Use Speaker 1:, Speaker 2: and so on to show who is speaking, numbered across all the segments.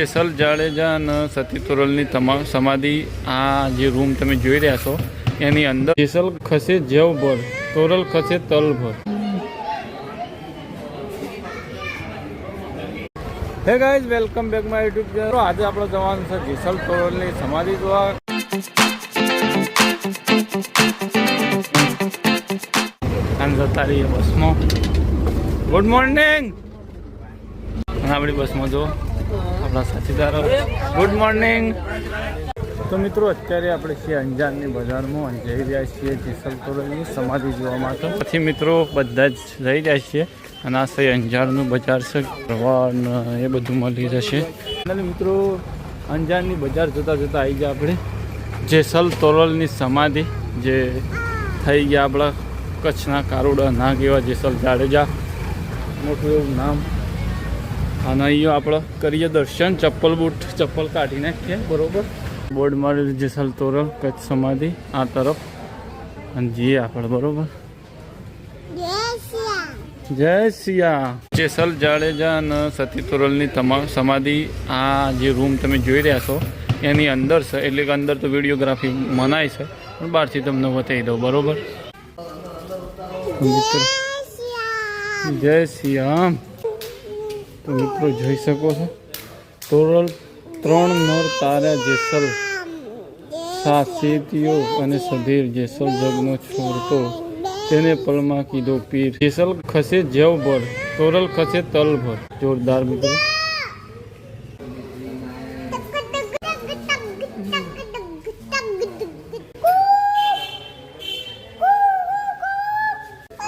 Speaker 1: Castle Jadeja અને સતી તોરલની તમામ સમાધિ આ જે રૂમ તમે જોઈ રહ્યા છો, એની અંદર જેસલ ખસે જવ ભર, તોરલ ખસે તલ ભર. Hey guys, welcome back my YouTube channel. આજે આપણે જવાનું છે જેસલ તોરલની સમાધિ જોવા જતા રહીએ બસમાં. ગુડ મોર્નિંગ આપણી બસમાં જો આપણા સાથીદારો. ગુડ મોર્નિંગ તો મિત્રો અત્યારે આપણે છીએ અંજારની બજારમાં જઈ રહ્યા છીએ જેસલ તોરલની સમાધિ જોવા માટે. પછી મિત્રો બધા જ જઈ રહ્યા છીએ અને આ સહી અંજારનું બજાર છે. પ્રવાહ એ બધું મળી જશે અને મિત્રો અંજારની બજાર જતાં જતાં આવી ગયા આપણે. જેસલ તોરલની સમાધિ જે થઈ ગયા આપણા કચ્છના કારોડા નાગ એવા જેસલ જાડેજા. મોટું એવું નામ. અને અહીંયા આપણે કરીએ દર્શન. ચપ્પલ બૂટ ચપ્પલ કાઢી નાખીએ બરોબર? બોર્ડ મારેલું જેસલ તોરલ કચ્છ સમાધિ આ તરફ. અને જઈએ આપણે બરોબર? જય સિયા. જેસલ જાડેજા અને સતી તોરલની તમામ સમાધિ આ જે રૂમ તમે જોઈ રહ્યા છો એની અંદર છે. એટલે કે અંદર તો વિડીયોગ્રાફી મનાય છે પણ બહારથી તમને બતાવી દઉં બરોબર? જય સિયામ મિત્રો જોઈ શકો છો. તોરલ ત્રણ નર તારા જેસલ સાસેતીઓ અને સધીર જેસલ જગનો છોડતો તેને પલમાં કીધો પીર. જેસલ ખસે જવ ભર તોરલ ખસે તલ ભર. જોરદાર મિત્રો.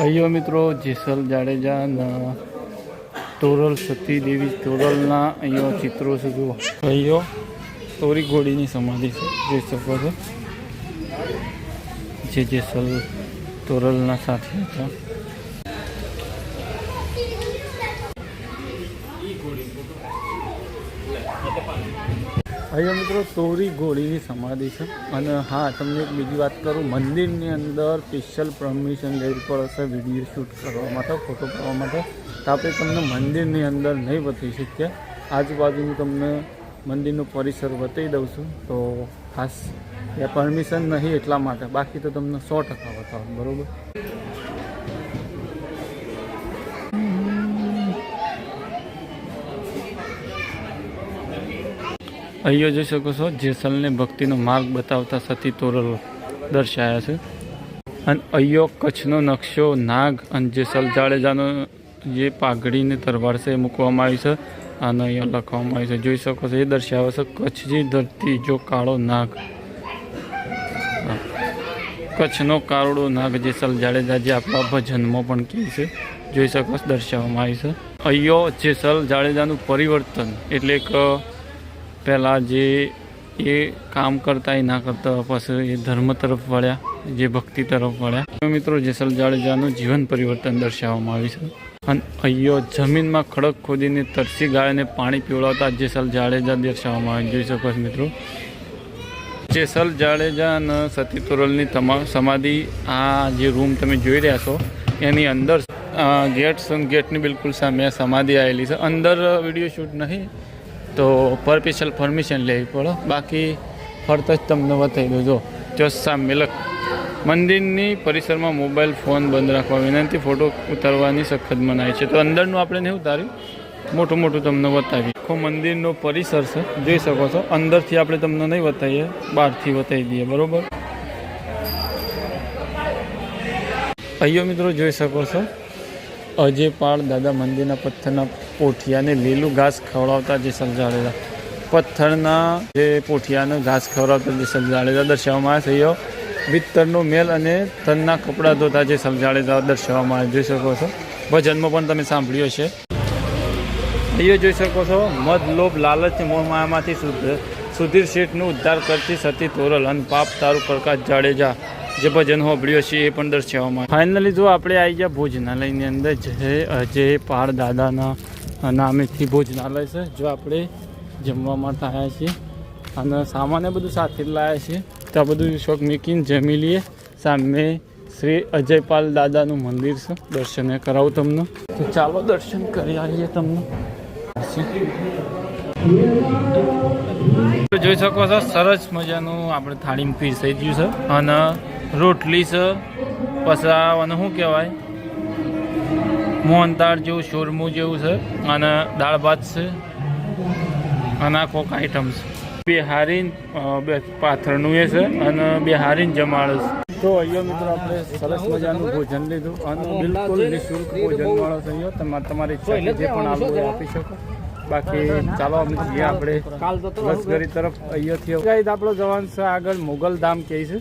Speaker 1: અહીંયા મિત્રો જેસલ જાડેજા ના તોરલ સતી દેવી તોરલના અહીંયા ચિત્રો છે, જુઓ. અહીંયા તોરી ઘોડીની સમાધિ છે જોઈ શકો છો. જે જેસલ તોરલના સાથે હતા. અહીંયા મિત્રો, તોરી ઘોડીની સમાધિ છે. અને હા, તમને એક બીજી વાત કરું. મંદિરની અંદર સ્પેશિયલ પરમિશન લેવી પડશે વીડિયો શૂટ કરવા માટે ફોટો પાડવા માટે. તો આપણે તમને મંદિરની અંદર નહીં બતાવી શકીએ આજુબાજુનું તમને મંદિરનો પરિસર બતાવી દઉં છું. તો ખાસ એ પરમિશન નહીં એટલા માટે. બાકી તો તમને સો ટકા બતાવો. બરાબર? અહીંયા જોઈ શકો છો, જેસલને ભક્તિનો માર્ગ બતાવતા સતી તોરલ દર્શાયા છે. અને અહીંયો કચ્છનો નકશો, નાગ અને જેસલ જાડેજાનો જે પાઘડીને તરવાર છે એ મૂકવામાં આવી છે અને અહીંયા લખવામાં આવી છે. જોઈ શકો છો, એ દર્શાવે છે કચ્છની ધરતી જો કાળો નાગ. કચ્છનો કાળો નાગ જેસલ જાડેજા જે આપણા ભજનમાં પણ કહે છે, જોઈ શકો દર્શાવવામાં આવી છે. અહીંયો જે સલ જાડેજાનું પરિવર્તન એટલે કે પહેલાં જે એ કામ કરતા એ ના કરતા, પછી એ ધર્મ તરફ વળ્યા, જે ભક્તિ તરફ વળ્યા. મિત્રો જેસલ જાડેજાનું જીવન પરિવર્તન દર્શાવવામાં આવ્યું છે. અને અહીંયો જમીનમાં ખડક ખોદીને તરસી ગાયને પાણી પીવડાવતા જેસલ જાડેજા દર્શાવવામાં આવે જોઈ શકો છો મિત્રો. જેસલ જાડેજા અને સતી તોરલની સમાધિ આ જે રૂમ તમે જોઈ રહ્યા છો, એની અંદર ગેટ ગેટની બિલકુલ સામે સમાધિ આવેલી છે. અંદર વીડિયો શૂટ નહીં, તો પર પરમિશન લેવી પડે. બાકી ફરતા જ તમને બતાવી દો જો જો સામે લખ મંદિરની પરિસરમાં મોબાઈલ, ફોન બંધ રાખવા વિનંતી, ફોટો ઉતારવાની સખત મનાય છે. તો અંદરનું આપણે નહીં ઉતાર્યું મોટું મોટું તમને બતાવી આખો મંદિરનો પરિસર છે, જોઈ શકો છો. અંદરથી આપણે તમને નહીં બતાવીએ, બહારથી બતાવી દઈએ, બરાબર? અહીંયા મિત્રો, જોઈ શકો છો. અજયપાળ દાદા મંદિરના પથ્થરના પોઠિયાને લીલું ઘાસ ખવડાવતા જે સમજાડેલા પથ્થરના જે પોઠિયાને ઘાસ ખવડાવતા જે સમજાડેલા દર્શાવવામાં આવ્યા છે અહીંયા વિત્તરનો મેલ અને તનના કપડાં ધોતા જે સમજાડે દર્શાવવામાં આવે. જોઈ શકો છો. ભજનમાં પણ તમે સાંભળ્યો છે. અહીંયા જોઈ શકો છો. મધ, લોભ, લાલચ મોહમાયામાંથી શુદ્ધ સુધીર શેઠનું ઉદ્ધાર કરતી સતી તોરલ અને પાપ તારું પ્રકાશ જાડેજા. જે ભજન હોભળ્યો છે એ પણ દર્શાવવામાં ફાઇનલી જો આપણે આવી ગયા ભોજનાલયની અંદર, જે અજય પાળ દાદાના નામેથી ભોજનાલય છે, જો આપણે જમવા માટે આવ્યા છીએ અને સામાન્ય બધું સાથે લાવ્યા છીએ. તો આ બધું શોખ મૂકીને જમી લઈએ સામે શ્રી અજયપાલ દાદાનું મંદિર છે. દર્શન કરાવું તમને. તો ચાલો દર્શન કરી આવીએ તમને. જોઈ શકો છો, સરસ મજાનું આપણે થાળીમાં પીસ થઈ ગયું છે અને રોટલી છે આ શું કહેવાય? મોહનતાળ જેવું, શોરમું જેવું છે અને દાળ ભાત છે અને કોક આઈટમ છે. બે હારીન બે પાથરનું એ છે અને બે હારીન જમાડે છે. તો અહીંયા મિત્રો આપણે સરસ મજાનું ભોજન લીધું અને બિલકુલ નિઃશુલ્ક ભોજન મળે છે અહીંયા. તમારે તમારી ઈચ્છા જે પણ આવું આપી શકો. બાકી ચાલો અમે આપણે લશ્કરી તરફ અહીંયાથી. ગાઈડ આપણો જવાન છે આગળ મુગલ ધામ કહે છે.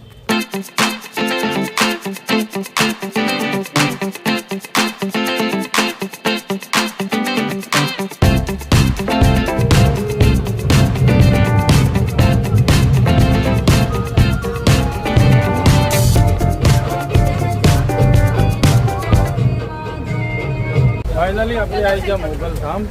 Speaker 1: ફાઇનલી આપણે આવી ગયા મોગલ ધામ.